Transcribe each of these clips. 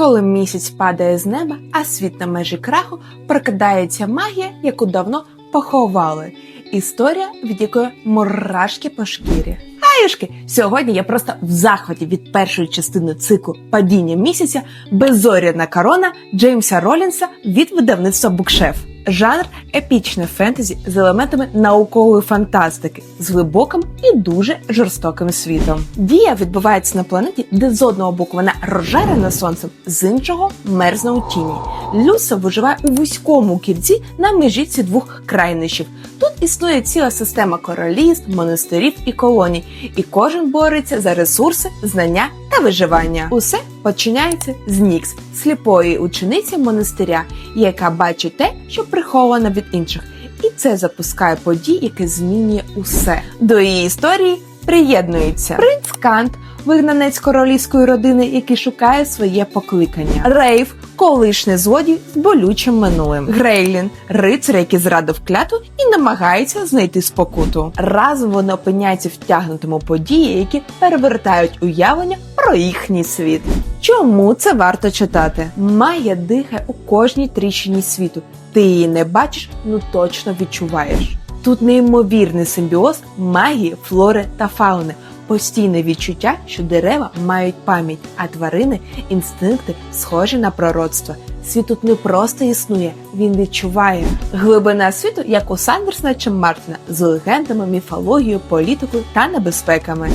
Коли місяць падає з неба, а світ на межі краху, прокидається магія, яку давно поховали. Історія, від якої мурашки по шкірі. Аюшки, сьогодні я просто в захваті від першої частини циклу Падіння місяця Безоряна корона Джеймса Ролінса від видавництва Букшеф. Жанр епічне фентезі з елементами наукової фантастики, з глибоким і дуже жорстоким світом. Дія відбувається на планеті, де з одного боку вона розжарена сонцем, з іншого мерзне у тіні. Люса виживає у вузькому кільці на межі цих двох крайнощів. Тут існує ціла система королівств, монастирів і колоній, і кожен бореться за ресурси, знання та виживання. Усе починається з Нікс, сліпої учениці монастиря, яка бачить те, що приховано від інших. І це запускає події, яке змінює усе. До її історії приєднується принц Кант, вигнанець королівської родини, який шукає своє покликання. Рейв, колишній злодій з болючим минулим. Грейлін, рицар, який зрадив клятву і намагається знайти спокуту. Разом вони опиняються втягнутому у події, які перевертають уявлення про їхній світ. Чому це варто читати? Майя дихає у кожній тріщині світу. Ти її не бачиш, ну точно відчуваєш. Тут неймовірний симбіоз магії, флори та фауни. Постійне відчуття, що дерева мають пам'ять, а тварини інстинкти схожі на пророцтво. Світ тут не просто існує, він відчуває глибина світу, як у Сандерсона чи Мартина, з легендами, міфологією, політикою та небезпеками.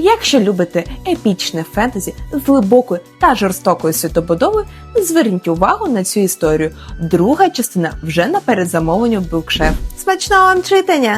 Якщо любите епічне фентезі з глибокою та жорстокою світобудовою, зверніть увагу на цю історію. Друга частина вже на передзамовленню в Букшеф. Смачного вам читання!